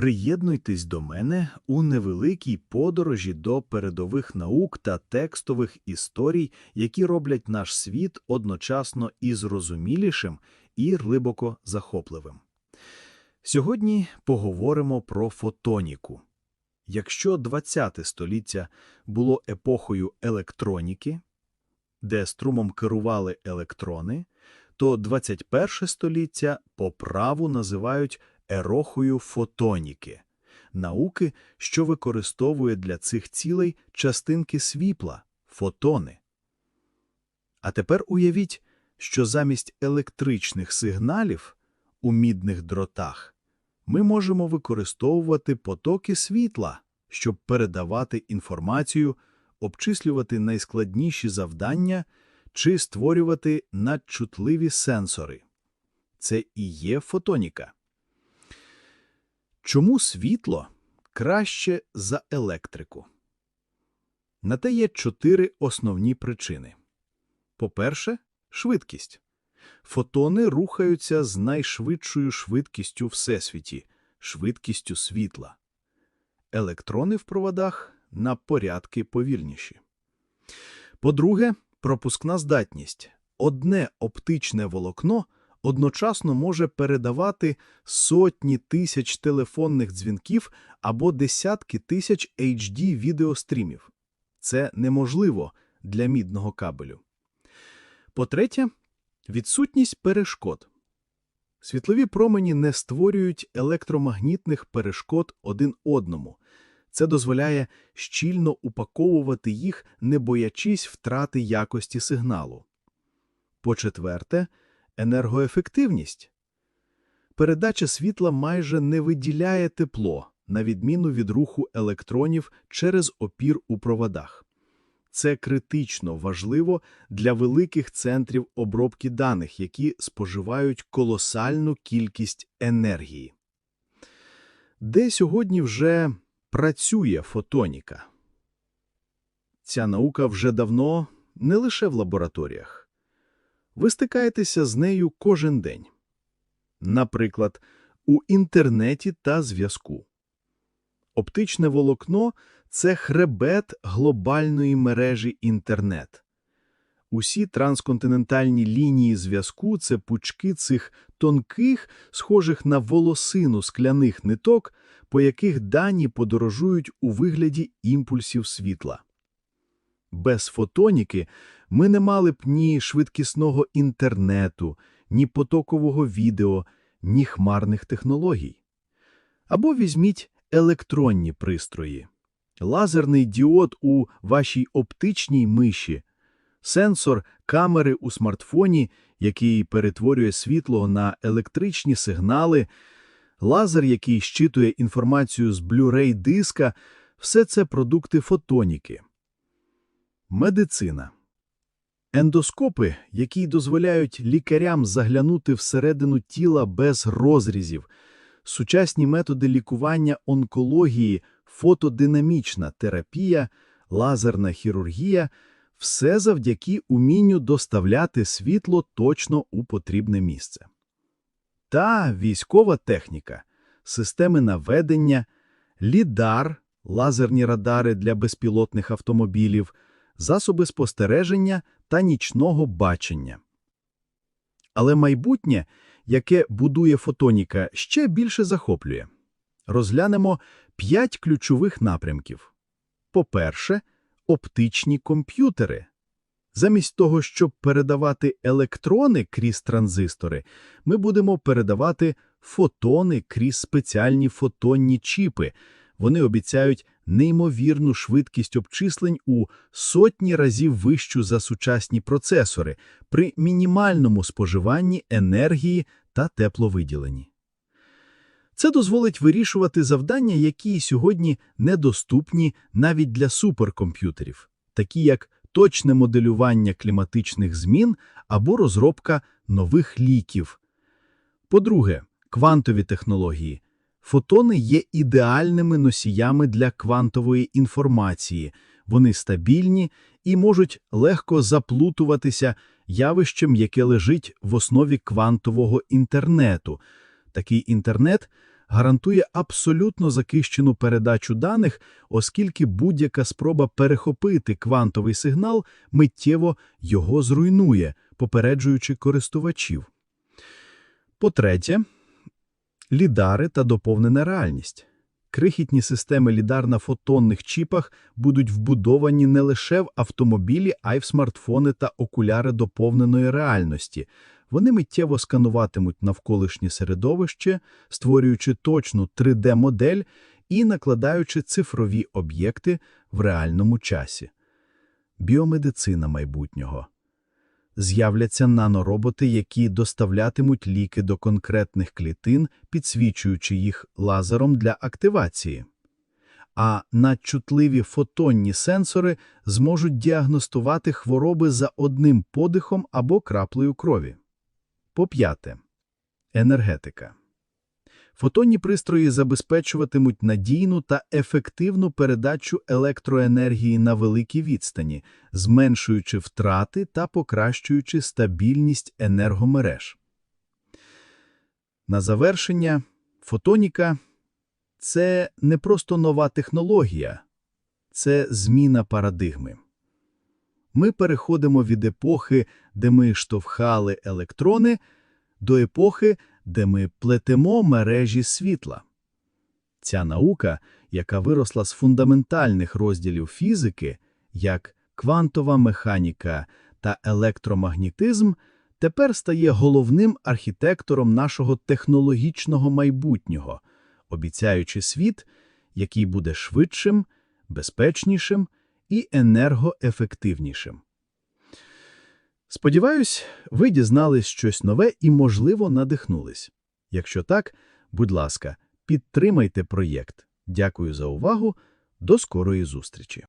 Приєднуйтесь до мене у невеликій подорожі до передових наук та текстових історій, які роблять наш світ одночасно і зрозумілішим, і глибоко захопливим. Сьогодні поговоримо про фотоніку. Якщо ХХ століття було епохою електроніки, де струмом керували електрони, то 21 століття по праву називають ерохою фотоніки – науки, що використовує для цих цілей частинки світла – фотони. А тепер уявіть, що замість електричних сигналів у мідних дротах ми можемо використовувати потоки світла, щоб передавати інформацію, обчислювати найскладніші завдання чи створювати надчутливі сенсори. Це і є фотоніка. Чому світло краще за електрику? На те є чотири основні причини. По-перше, швидкість. Фотони рухаються з найшвидшою швидкістю всесвіті – швидкістю світла. Електрони в проводах на порядки повільніші. По-друге, пропускна здатність. Одне оптичне волокно одночасно може передавати сотні тисяч телефонних дзвінків або десятки тисяч HD відеострімів. Це неможливо для мідного кабелю. По-третє, відсутність перешкод. Світлові промені не створюють електромагнітних перешкод один одному. Це дозволяє щільно упаковувати їх, не боячись втрати якості сигналу. По-четверте, енергоефективність. Передача світла майже не виділяє тепло, на відміну від руху електронів через опір у проводах. Це критично важливо для великих центрів обробки даних, які споживають колосальну кількість енергії. Де сьогодні вже працює фотоніка? Ця наука вже давно не лише в лабораторіях. Ви стикаєтеся з нею кожен день. Наприклад, у інтернеті та зв'язку. Оптичне волокно – це хребет глобальної мережі інтернет. Усі трансконтинентальні лінії зв'язку – це пучки цих тонких, схожих на волосину скляних ниток, по яких дані подорожують у вигляді імпульсів світла. Без фотоніки ми не мали б ні швидкісного інтернету, ні потокового відео, ні хмарних технологій. Або візьміть електронні пристрої, лазерний діод у вашій оптичній миші, сенсор камери у смартфоні, який перетворює світло на електричні сигнали, лазер, який щитує інформацію з Blu-ray диска – все це продукти фотоніки. Медицина. Ендоскопи, які дозволяють лікарям заглянути всередину тіла без розрізів, сучасні методи лікування онкології, фотодинамічна терапія, лазерна хірургія – все завдяки умінню доставляти світло точно у потрібне місце. Та військова техніка, системи наведення, лідар, лазерні радари для безпілотних автомобілів, засоби спостереження та нічного бачення. Але майбутнє, яке будує фотоніка, ще більше захоплює. Розглянемо п'ять ключових напрямків. По-перше, оптичні комп'ютери. Замість того, щоб передавати електрони крізь транзистори, ми будемо передавати фотони крізь спеціальні фотонні чіпи. Вони обіцяють неймовірну швидкість обчислень у сотні разів вищу за сучасні процесори при мінімальному споживанні енергії та тепловиділенні. Це дозволить вирішувати завдання, які сьогодні недоступні навіть для суперкомп'ютерів, такі як точне моделювання кліматичних змін або розробка нових ліків. По-друге, квантові технології. Фотони є ідеальними носіями для квантової інформації, вони стабільні і можуть легко заплутуватися явищем, яке лежить в основі квантового інтернету. Такий інтернет гарантує абсолютно захищену передачу даних, оскільки будь-яка спроба перехопити квантовий сигнал миттєво його зруйнує, попереджуючи користувачів. По-третє, лідари та доповнена реальність. Крихітні системи лідар на фотонних чіпах будуть вбудовані не лише в автомобілі, а й в смартфони та окуляри доповненої реальності. Вони миттєво скануватимуть навколишнє середовище, створюючи точну 3D-модель і накладаючи цифрові об'єкти в реальному часі. Біомедицина майбутнього. З'являться нанороботи, які доставлятимуть ліки до конкретних клітин, підсвічуючи їх лазером для активації. А надчутливі фотонні сенсори зможуть діагностувати хвороби за одним подихом або краплею крові. По п'яте. Енергетика. Фотонні пристрої забезпечуватимуть надійну та ефективну передачу електроенергії на великій відстані, зменшуючи втрати та покращуючи стабільність енергомереж. На завершення, фотоніка – це не просто нова технологія, це зміна парадигми. Ми переходимо від епохи, де ми штовхали електрони, до епохи, де ми плетемо мережі світла. Ця наука, яка виросла з фундаментальних розділів фізики, як квантова механіка та електромагнітизм, тепер стає головним архітектором нашого технологічного майбутнього, обіцяючи світ, який буде швидшим, безпечнішим і енергоефективнішим. Сподіваюсь, ви дізнались щось нове і, можливо, надихнулись. Якщо так, будь ласка, підтримайте проєкт. Дякую за увагу. До скорої зустрічі!